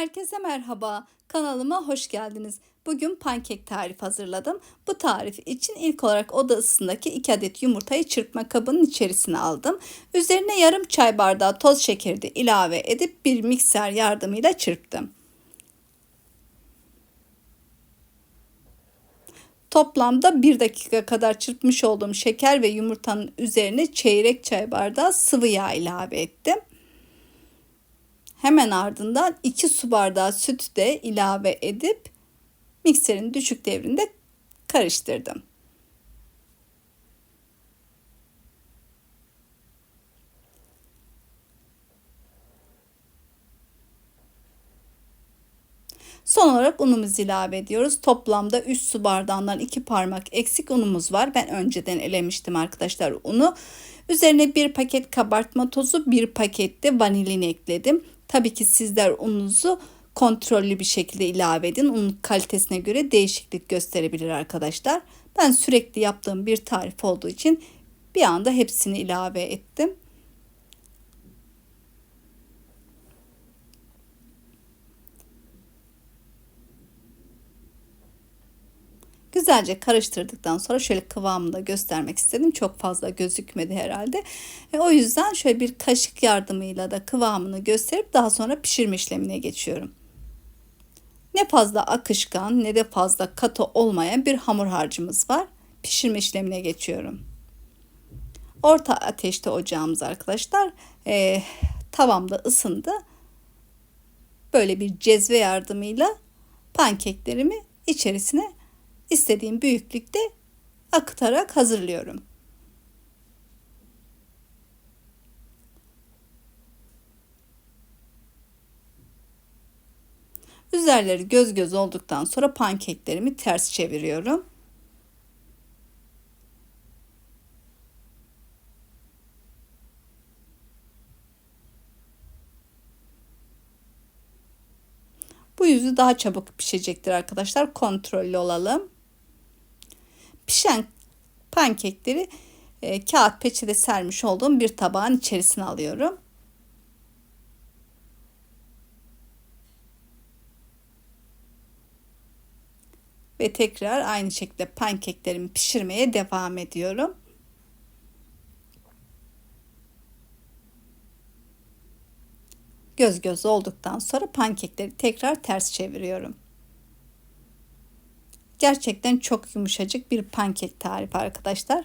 Herkese merhaba. Kanalıma hoş geldiniz. Bugün pankek tarif hazırladım. Bu tarif için ilk olarak oda ısısındaki 2 adet yumurtayı çırpma kabının içerisine aldım. Üzerine yarım çay bardağı toz şekeri ilave edip bir mikser yardımıyla çırptım. Toplamda 1 dakika kadar çırpmış olduğum şeker ve yumurtanın üzerine çeyrek çay bardağı sıvı yağ ilave ettim. Hemen ardından 2 su bardağı süt de ilave edip mikserin düşük devrinde karıştırdım. Son olarak unumuzu ilave ediyoruz. Toplamda 3 su bardağından 2 parmak eksik unumuz var. Ben önceden elemiştim arkadaşlar unu. Üzerine bir paket kabartma tozu, bir paket de vanilin ekledim. Tabii ki sizler ununuzu kontrollü bir şekilde ilave edin. Unun kalitesine göre değişiklik gösterebilir arkadaşlar. Ben sürekli yaptığım bir tarif olduğu için bir anda hepsini ilave ettim. Güzelce karıştırdıktan sonra şöyle kıvamını da göstermek istedim. Çok fazla gözükmedi herhalde. E, o yüzden şöyle bir kaşık yardımıyla da kıvamını gösterip daha sonra pişirme işlemine geçiyorum. Ne fazla akışkan ne de fazla katı olmayan bir hamur harcımız var. Pişirme işlemine geçiyorum. Orta ateşte ocağımız arkadaşlar. E, tavamda ısındı. Böyle bir cezve yardımıyla pankeklerimi içerisine istediğim büyüklükte akıtarak hazırlıyorum. Üzerleri göz göz olduktan sonra pankeklerimi ters çeviriyorum. Bu yüzü daha çabuk pişecektir arkadaşlar. Kontrollü olalım. Pişen pankekleri e, kağıt peçete sermiş olduğum bir tabağın içerisine alıyorum. Ve tekrar aynı şekilde pankeklerimi pişirmeye devam ediyorum. Göz göz olduktan sonra pankekleri tekrar ters çeviriyorum. Gerçekten çok yumuşacık bir pankek tarifi arkadaşlar.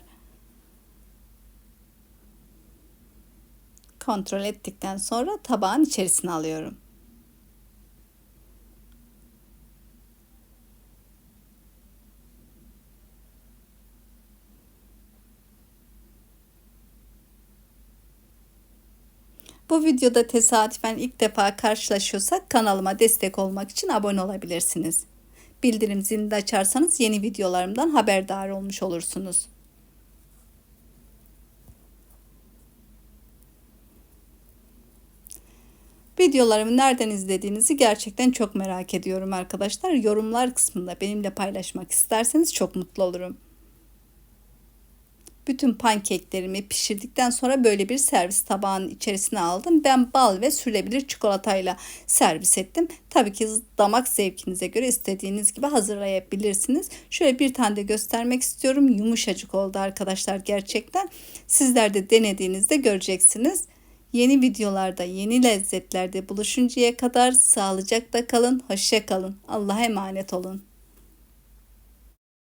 Kontrol ettikten sonra tabağın içerisine alıyorum. Bu videoda tesadüfen ilk defa karşılaşıyorsak kanalıma destek olmak için abone olabilirsiniz bildirim zilini de açarsanız yeni videolarımdan haberdar olmuş olursunuz. Videolarımı nereden izlediğinizi gerçekten çok merak ediyorum arkadaşlar. Yorumlar kısmında benimle paylaşmak isterseniz çok mutlu olurum. Bütün pankeklerimi pişirdikten sonra böyle bir servis tabağının içerisine aldım. Ben bal ve sürülebilir çikolatayla servis ettim. Tabii ki damak zevkinize göre istediğiniz gibi hazırlayabilirsiniz. Şöyle bir tane de göstermek istiyorum. Yumuşacık oldu arkadaşlar gerçekten. Sizler de denediğinizde göreceksiniz. Yeni videolarda, yeni lezzetlerde buluşuncaya kadar sağlıcakla kalın, hoşça kalın. Allah'a emanet olun.